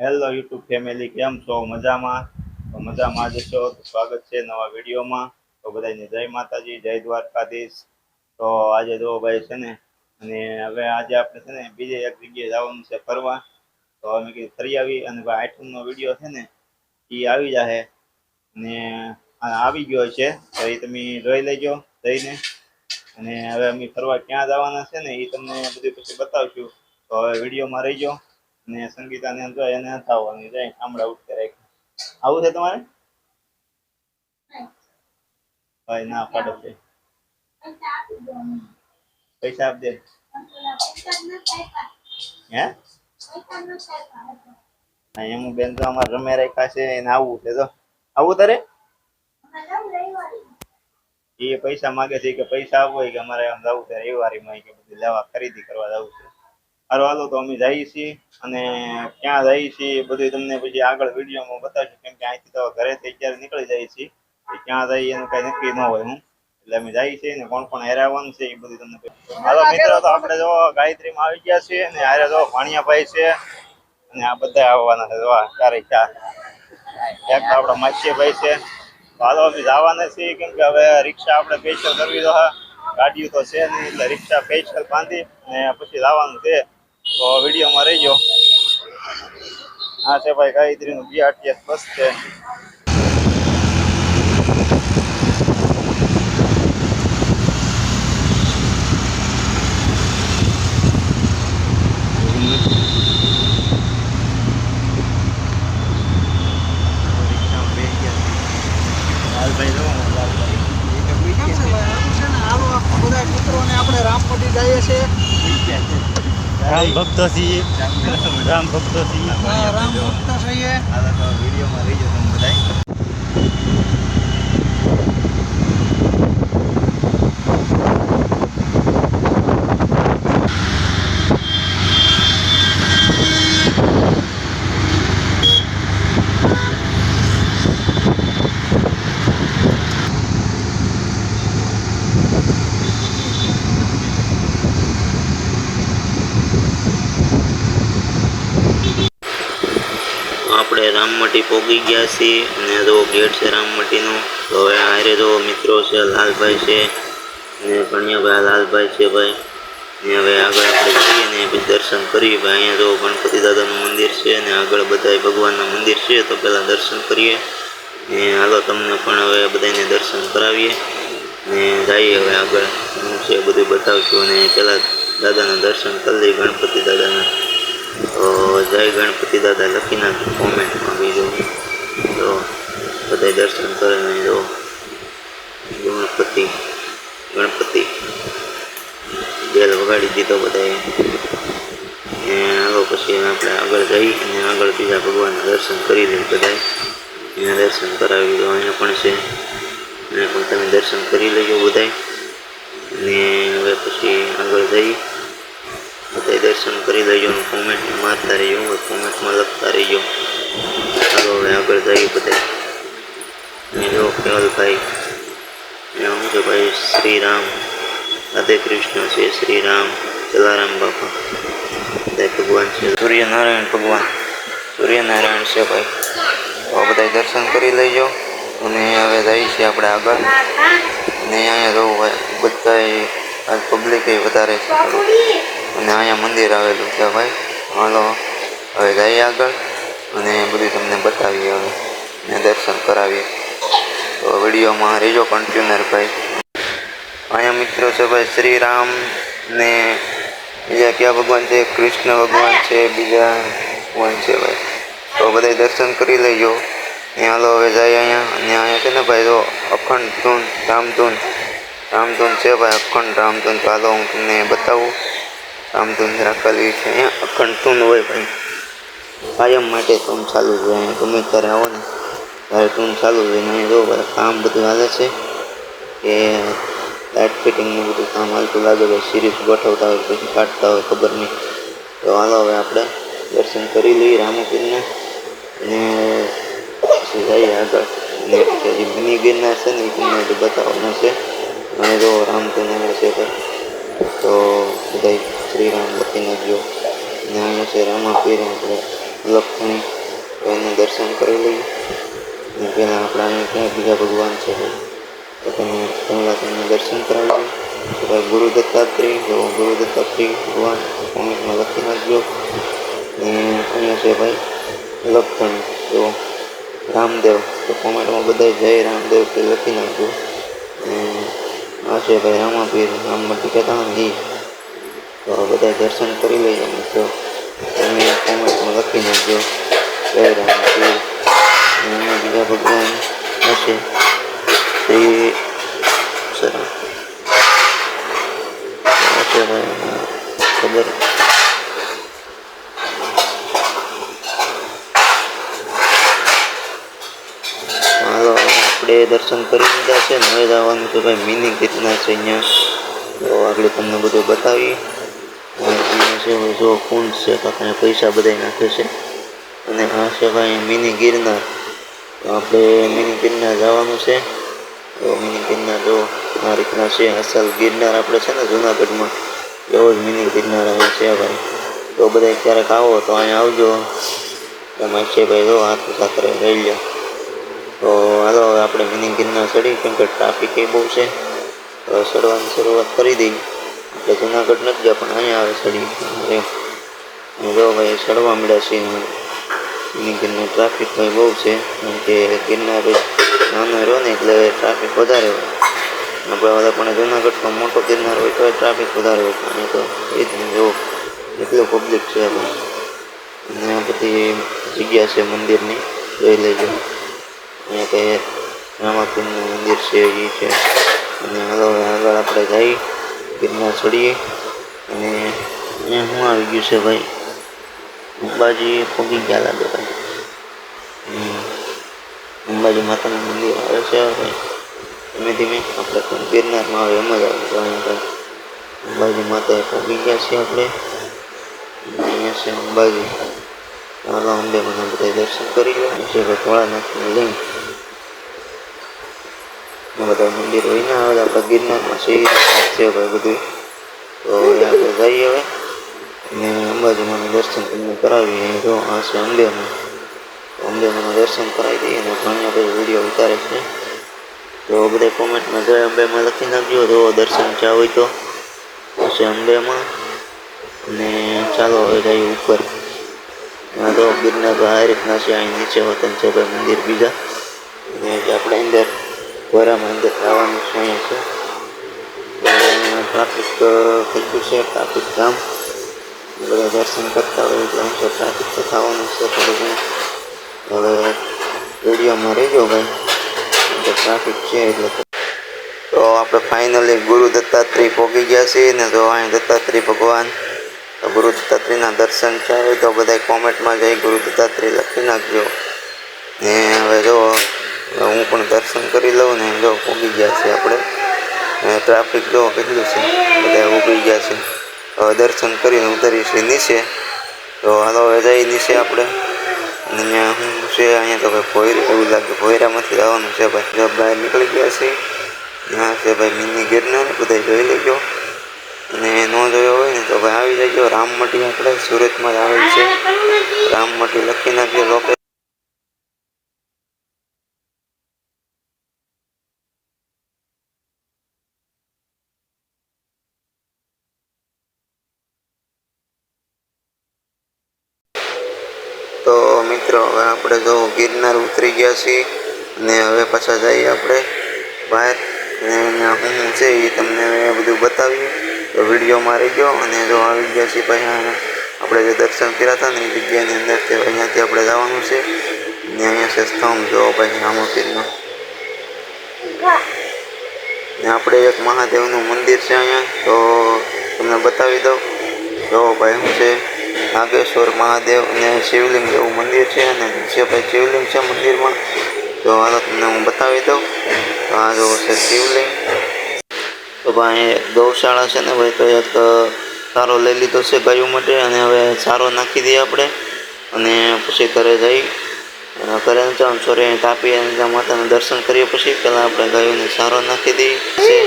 Hello YouTube family કેમ છો? મજામાં? તો મજામાં જ છો? સ્વાગત છે નવા વિડીયોમાં. તો બધાને જય માતાજી, જય દ્વારકાધીશ. તો આજે જો ભાઈ છે ને, અને હવે આજે આપણે છે ને બીજે એક જગ્યાએ જવાનું છે ફરવા. તો અમે કીધું ફરી આવી અને ભાઈ આઈટમનો વીડિયો છે ને એ આવી જાહે. અને આવી ગયો છે, તો એ તમે જોઈ લેજો જઈને. અને હવે અમે ફરવા ક્યાં જવાના છે ને એ તમને બધું પછી બતાવશું. તો હવે વિડીયોમાં રહીજો. અને સંગીતાને તો એને હતાવવાની જાય આમળા ઉઠકે રાખ આવું છે તમારે? ભાઈ, ના પાડો છે. પૈસા આપજે. હે? ના એમ બેન તો અમારે રમે રાખ્યા છે એને આવવું છે તો આવું તારે? એ પૈસા માગે છે કે પૈસા આપવો કે અમારે આમ જવું છે, રવિવારીમાં કે બધું લેવા ખરીદી કરવા જવું છે. હાલો તો અમે જઈએ છીએ અને ક્યાં જઈએ છીએ બધું તમને પછી આગળ વિડીયોમાં બતાવીશું. કેમ કે અહીંથી તો ઘરેથી અત્યારે નીકળી જઈએ છીએ. ક્યાં જઈએ એનું કઈ નક્કી ન હોય હું એટલે અમે જઈએ છીએ ને કોણ કોણ હેરાવાનું છે એ બધું તમને હાલો, મિત્રો, તો આપણે જો ગાયત્રીમાં આવી ગયા છીએ અને હારે જો ભાણિયાભાઈ છે અને આ બધા આવવાના છે. જો ચારે ચાર એક તો આપણા માસીભાઈ છે. હાલો, અમે જવાના છીએ. કેમ કે હવે રિક્ષા આપણે સ્પેશિયલ કરવી તો ગાડીઓ તો છે નહીં, એટલે રિક્ષા સ્પેશિયલ બાંધી અને પછી જવાનું છે. તો વિડીયોમાં રહીજો. હા છે ભાઈ ગાયત્રીનું બીઆરટીએસ બસ છે રિક્ષામાં બેસી ગયા લાલભાઈ જો લાલભાઈ કેમ છે ભાઈ? આવું છે ને, હાલો બધા મિત્રોને આપણે રામપટી જઈએ છીએ. રામ ભક્તો છીએ. રામ ભક્તો છીએ. રામ ભક્તો છીએ. હાલો તો વિડીયોમાં રહીજો તમે બધાય આપણે પોગી ગયા છે અને જો ગેટ છે રામમટીનો, તો હવે આરે તો મિત્રો છે, લાલભાઈ છે, ને કણિયાભાઈ લાલભાઈ છે ભાઈ. ને હવે આગળ આપણે જઈએ ને પછી દર્શન કરીએ ભાઈ. અહીંયા જો ગણપતિ દાદાનું મંદિર છે અને આગળ બધા ભગવાનના મંદિર છે, તો પહેલાં દર્શન કરીએ. ને હાલો તમને પણ હવે બધાને દર્શન કરાવીએ. ને જઈએ હવે આગળ. હું છે બધું બતાવશું. અને પહેલાં દાદાના દર્શન કરી લઈએ ગણપતિ દાદાના. તો જય ગણપતિ દાદા, લખી નાખજો કોમેન્ટમાં બીજું. તો બધા દર્શન કરે નહીં જો. ગણપતિ ગણપતિ. બેલ વગાડી દીધો બધાએ. એ આવો પછી આપણે આગળ જઈ અને આગળ બીજા ભગવાનના દર્શન કરી લઈએ બધાએ. એના દર્શન કરાવી દો, અહીંયા પણ છે. એને પણ તમે દર્શન કરી લેજો બધાએ. અને હવે પછી આગળ જઈ બધા દર્શન કરી લેજો અને કોમેન્ટ મારતા રહેજો હવે કોમેન્ટમાં લખતા રહેજો ચાલો હવે આગળ જઈએ બધા અને જો કેવલભાઈ ને શું છે ભાઈ શ્રી રામ રાધે કૃષ્ણ છે શ્રી રામ જલારામ બાપા બધા ભગવાન છે સૂર્યનારાયણ ભગવાન સૂર્યનારાયણ છે ભાઈ તો આ બધા દર્શન કરી લેજો અને હવે જઈએ છીએ આપણે આગળ ને અહીંયા જવું ભાઈ બધાય આજ પબ્લિક વધારે છે થોડું. અને અહીંયા મંદિર આવેલું છે ભાઈ. હાલો, હવે જઈએ આગળ અને બધું તમને બતાવીએ હવે. ને દર્શન કરાવીએ. તો વિડીયોમાં રેજો કન્ટ્યુનર ભાઈ. અહીંયા મિત્રો છે ભાઈ શ્રી રામ ને બીજા કયા ભગવાન છે? કૃષ્ણ ભગવાન છે, બીજા ભગવાન છે ભાઈ. તો બધા દર્શન કરી લેજો. ને હાલો, હવે જાય અહીંયા. અને અહીંયા છે ને ભાઈ જો અખંડ ધૂન, રામધૂન. રામધૂન છે ભાઈ અખંડ રામધૂન. તો હાલો, હું તમને બતાવું. રામધૂન રાખેલી છે, અહીંયા અખંડ ધૂન હોય ભાઈ. કાયમ માટે ધૂન ચાલુ જ હોય ગમે ત્યારે આવો ને, ત્યારે ધૂન ચાલુ જ હોય અહીંયા જો ભાઈ કામ બધું હાલે છે, કે લાઇટ ફિટિંગનું બધું કામ હાલતું લાગે ભાઈ સિરીઝ ગોઠવતા હોય, પછી કાઢતા હોય, ખબર નહીં. તો હાલો હવે આપણે દર્શન કરી લઈએ રામપીરના અને પછી જઈએ આગળ. અને છે ને, એ તમને બતાવવાનું છે. અને જો આવે છે તો બધા શ્રી રામ લખી નાખજો અહીંયા છે રામાપીર આપણે લખણી એનું દર્શન કરી લઈએ. અને પહેલાં આપણાને અહીંયા ક્યાં બીજા ભગવાન છે તો તમે પહેલાં તમને દર્શન કરાવી દઉં ભાઈ ગુરુ દત્તાત્રેય જો ગુરુ દત્તાત્રેય ભગવાન કોમેન્ટમાં લખી નાખજો. અને અહીંયા છે ભાઈ? લખણ જો રામદેવ. તો કોમેન્ટમાં બધા જય રામદેવ તે લખી નાખજો. આ છે ભાઈ રામાપીર રામમટી કહેતા નહીં ને તો બધા દર્શન કરી લઈએ ને તો તમે કોમેન્ટમાં લખી નાખજો જય રામપીર અને અહીંયા બીજા ભગવાન હશે તે સરસ આ છે ભાઈ એમાં ખબર હાલો આપણે દર્શન કરી લીધા છે ને હવે જવાનું છે ભાઈ મિનિંગ કેટલા છે અહીંયા તો આગળ તમને બધું બતાવી અને અહીંયા છે જો કુંડ છે કાંઈ પૈસા બધા નાખે છે. અને આ છે ભાઈ મિની ગિરનાર. તો આપણે મિની ગિરનાર જવાનું છે. તો મિની ગિરનાર જો આ રીતના છે, અસલ ગિરનાર આપણે છે ને જુનાગઢમાં. એવો જ મિની ગિરનાર આવે છે ભાઈ. તો બધા ક્યારેક આવો તો અહીંયા આવજો. એમાં છે ભાઈ જો હાથ સાથે રહી લો તો હાલો આપણે મિની ગિરનાર ચડી કેમ કે ટ્રાફિક એ બહુ છે. તો ચડવાની શરૂઆત કરી દઈ એટલે જુનાગઢ નથી ગયા, પણ અહીંયા આવે સડી જો ભાઈ ચડવા મળ્યા છે ગિરનાર ટ્રાફિક તો બહુ છે કે ગિરનાર નાનો રહ્યો ને એટલે ટ્રાફિક વધારે હોય. આપણે બધા પણ જુનાગઢમાં મોટો ગિરનાર હોય તો ટ્રાફિક વધારે હોય. પણ તો એ જ જો એટલું પબ્લિક છે અને બધી જગ્યા છે મંદિરની, જોઈ લેજો. અહીંયા કંઈ રામાકુંડનું મંદિર છે, એ છે. અને આગળ આગળ આપણે જઈ ગિરનાર ચડીએ. અને અહીંયા શું આવી ગયું છે ભાઈ. અંબાજી પગી ગયા લાગે ભાઈ અંબાજી માતાનું મંદિર આવે છે ભાઈ. ધીમે ધીમે આપણે પણ ગિરનારમાં આવે, એમ જ આવે તો ભાઈ. અંબાજી માતાએ પગી ગયા છીએ આપણે. અહીંયા છે અંબાજી. ચાલો અંબે મને બધા દર્શન કરી લો. છે ભાઈ લઈને બધા મંદિર હોય ને હવે આપણે ગિરનારમાં શિવ છે, ભાઈ બધું. તો હવે આપણે જઈએ હવે. ને અંબાજીમાંનું દર્શન તમને કરાવીએ. જો, આ છે અંબેમાં. અંબેમાંનું દર્શન કરાવી દઈએ અને ઘણી આપણે વીડિયો ઉતારે છે. તો બધા કોમેન્ટમાં જય અંબેમાં લખી નાખજો, જો દર્શન ચા હોય તો. છે અંબેમાં. અને ચાલો હવે જઈએ ઉપર. તો ગિરનાર આ રીતના છે, અહીં નીચે વતન છે, ભાઈ મંદિર બીજા. અને આપણે અંદર ગોરામાં અંદર છે અહીંયા છે ટ્રાફિક ગયું છે ટ્રાફિક જામ બધા દર્શન કરતા હોય એટલે તો ટ્રાફિક તો થવાનું છે થોડું ઘણું. હવે વિડીયોમાં રહેજો ભાઈ. ટ્રાફિક છે એટલે તો. આપણે ફાઇનલી ગુરુ દત્તાત્રેય પહોંચી ગયા છીએ ને તો અહીં દત્તાત્રેય ભગવાન ગુરુ દત્તાત્રેયના દર્શન થાય તો બધા કોમેન્ટમાં જઈ ગુરુ દત્તાત્રેય લખી નાખજો. ને હવે જો હું પણ દર્શન કરી લઉં ને જો ઉગી ગયા છે આપણે. ટ્રાફિક જો કેટલું છે, બધા ઊભી ગયા છે. હવે દર્શન કરીને ઉતરી છે નીચે. તો હાલો, હવે જઈ નીચે આપણે. અને અહીંયા શું છે, અહીંયા તો ભાઈ ભોયરા, એવું લાગે ભોયરામાંથી આવવાનું છે ભાઈ. જો બહાર નીકળી ગયા છે. ત્યાં છે ભાઈ, મિની ગિરનાર બધા જોઈ લેજો. અને ન જોયો હોય ને તો ભાઈ આવી જજો. રામમટી આપણે, સુરતમાં જ આવેલ છે. રામમટી લખી નાખજો લોકો તો મિત્રો હવે આપણે તો ગિરનાર ઉતરી ગયા છીએ ને હવે પાછા જઈએ આપણે બહાર. અને હું છે એ તમને બધું બતાવ્યું. તો વિડીયોમાં રહી ગયો અને જો આવી ગયા છીએ પછી આપણે જે દર્શન કર્યા હતા ને એ જગ્યાની અંદર તે અહીંયાથી આપણે જવાનું છે. ને અહીંયા છે સ્તંભ, જો પછી રામપીરનો. ને આપણે એક મહાદેવનું મંદિર છે અહીંયા. તો તમને બતાવી દઉં. જો ભાઈ શું છે? નાગેશ્વર મહાદેવ અને શિવલિંગ એવું મંદિર છે અને નીચે ભાઈ શિવલિંગ છે મંદિરમાં, તો હાલો તમને હું બતાવી દઉં. તો આ જો છે શિવલિંગ. તો ભાઈ ગૌશાળા છે ને ભાઈ, તો એક સારો લઈ લીધો છે ગાયું માટે અને હવે સારો નાખી દઈએ આપણે. અને પછી ઘરે જઈ જાઉં સોરી તાપી ત્યાં માતાના દર્શન કરીએ પછી. પહેલાં આપણે ગાયોને સારો નાખી દઈએ છે.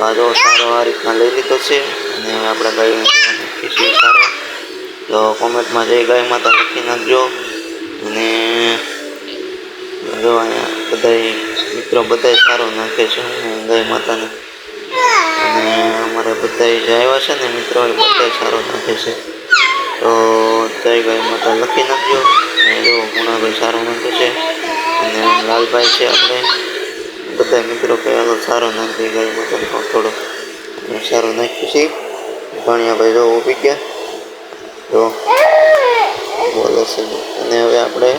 આ જો સારો આ રીતના લઈ લીધો છે. અને આપણે ગાયોને નાખીશું. સારો તો કોમેન્ટમાં જય ગાય માતા લખી નાખજો. અને અહીંયા બધાય મિત્રો બધાય સારો નાખે છે ગાય માતાને. અને અમારે બધાય જે આવ્યા છે ને મિત્રો, એ બધાય સારો નાખે છે. તો જય ગાય માતા લખી નાખજો. અને જો ગુણાભાઈ સારો નાખે છે. અને લાલભાઈ છે આપણે. બધા મિત્રો કહેવા સારો નાખી ગાય માતાને થોડો સારો નાખ્યું છે. ભાણિયાભાઈ જો ઊભી ગયા. જો. બોલે છે. અને હવે આપણે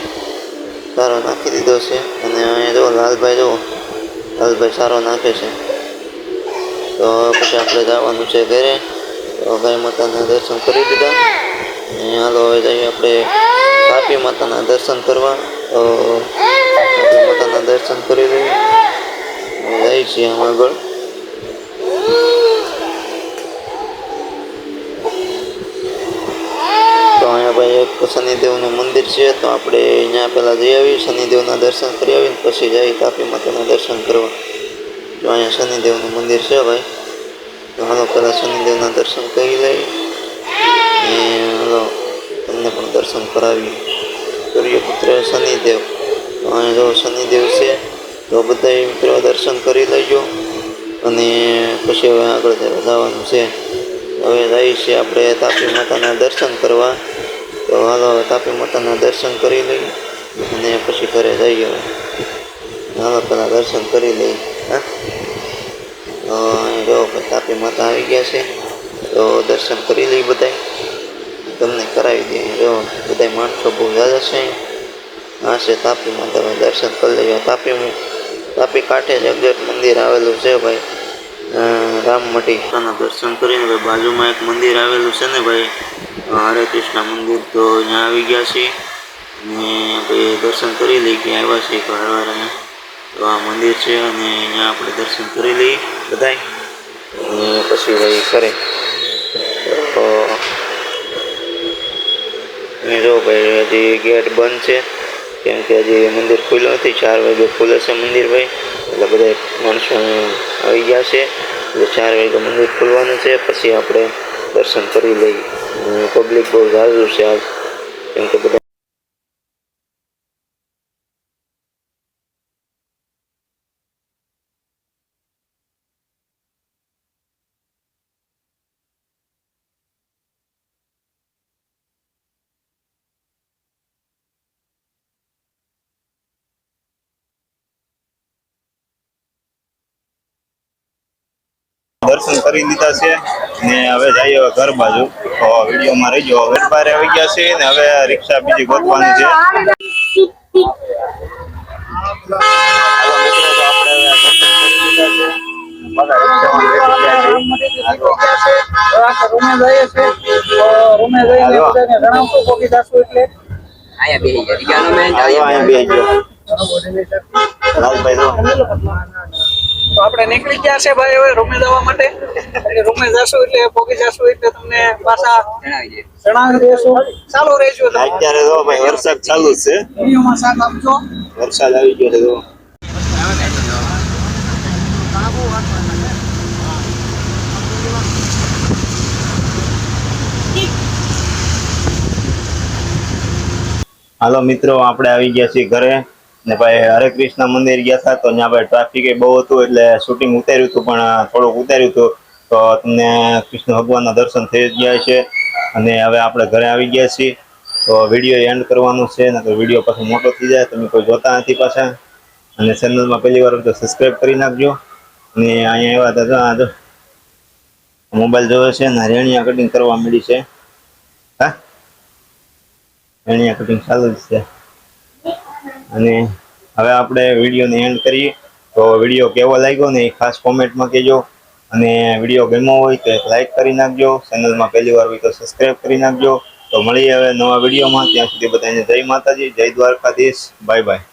સારો નાખી દીધો છે. અને અહીંયા જો લાલભાઈ જુઓ. લાલભાઈ સારો નાખે છે. તો પછી આપણે જવાનું છે ઘરે. તો ગાય માતાના દર્શન કરી દીધા અને હાલો હવે જઈએ આપણે તાપી માતાના દર્શન કરવા. તો તાપી માતાના દર્શન કરી લઈએ. જઈએ છીએ આગળ. શનિદેવનું મંદિર છે, તો આપણે અહીંયા પહેલાં જઈ આવી શનિદેવના દર્શન કરી આવીને પછી જઈ તાપી માતાના દર્શન કરવા. તો અહીંયા શનિદેવનું મંદિર છે ભાઈ, તો હાલો પહેલાં શનિદેવના દર્શન કરી લઈએ. અને હાલો તમને પણ દર્શન કરાવીએ. સૂર્યપુત્ર શનિદેવ. તો અહીંયા જો શનિદેવ છે, તો બધા મિત્રો દર્શન કરી લેજો. અને પછી હવે આગળ જવાનું છે. હવે જઈએ છીએ આપણે તાપી માતાના દર્શન કરવા. તો હાલો, હવે તાપી માતાના દર્શન કરી લઈએ અને પછી ઘરે જઈએ. હાલો પહેલાં દર્શન કરી લઈએ હા? જો તાપી માતા આવી ગયા છે, તો દર્શન કરી લઈએ બધાય. તમને કરાવી દઈએ. જો, બધાય માણસો બહુ જ્યાદા છે. આ છે તાપી તમે દર્શન કરી લઈએ. તાપી તાપી કાંઠે જ એક્ઝેક્ટ મંદિર આવેલું છે ભાઈ. રામમટી આના દર્શન કરીને બાજુમાં એક મંદિર આવેલું છે ને ભાઈ? હરે કૃષ્ણ મંદિર. તો અહીંયા આવી ગયા છીએ. અને ભાઈ દર્શન કરી લઈ કે આવ્યા છીએ ઘરવાર અમે તો આ મંદિર છે અને અહીંયા આપણે દર્શન કરી લઈએ બધાય. અને પછી ભાઈ કરે તો જો ભાઈ, હજી ગેટ બંધ છે. કેમ કે હજી મંદિર ખુલ્લું નથી, ચાર વાગે ખુલે છે મંદિર ભાઈ. એટલે બધા માણસો આવી ગયા છે. એટલે ચાર વાગે મંદિર ખુલવાનું છે, પછી આપણે દર્શન કરી લઈએ. પબ્લિક બહુ ઝાઝું છે આજ. કેમ કે બધા દર્શન કરી લીધા છે ને હવે જઈએ હવે ઘર બાજુ. તો વિડીયોમાં રહીજો. હવે બારે આવી ગયા છે ને હવે રિક્ષા બીજી ગોતવાની છે. લાલભાઈ. તો આપણે નીકળી ગયા છે ભાઈ હવે રૂમે જવા માટે. એટલે રૂમે જશું એટલે પોગી જશું એટલે તમને પાછા જણાવી દેશું. ચાલુ રહેજો અત્યારે તો ભાઈ વરસાદ ચાલુ છે. વિડીયોમાં સાથ આપજો. વરસાદ આવી ગયો છે તો. હાલો મિત્રો આપણે આવી ગયા છીએ ઘરે. ને ભાઈ હરે કૃષ્ણ મંદિર ગયા હતા તો ત્યાં ભાઈ ટ્રાફિક બહુ હતું એટલે શૂટિંગ ઉતાર્યું હતું, પણ થોડુંક ઉતાર્યું હતું. તો તમને કૃષ્ણ ભગવાનના દર્શન થઈ ગયા છે. અને હવે આપણે ઘરે આવી ગયા છીએ. તો વીડિયો એન્ડ કરવાનો છે, ને તો વીડિયો પાછો મોટો થઈ જાય. તમે કોઈ જોતા નથી પાછા. અને ચેનલમાં પહેલી વાર તો સબસ્ક્રાઈબ કરી નાખજો. અને અહીંયા એવા હતા જો મોબાઈલ જોવે છે, ને રેણિયા કટિંગ કરવા મળી છે. હા? રેણિયા કટિંગ ચાલુ જ છે. અને હવે આપણે વિડીયોને એન્ડ કરીએ. તો વીડિયો કેવો લાગ્યો ને એ ખાસ કોમેન્ટમાં કહેજો. અને વીડિયો ગમ્યો હોય તો એક લાઇક કરી નાખજો. ચેનલમાં પહેલી વાર હોય તો સબસ્ક્રાઈબ કરી નાખજો. તો મળીએ હવે નવા વિડીયોમાં. ત્યાં સુધી બધાને જય માતાજી, જય દ્વારકાધીશ. Bye bye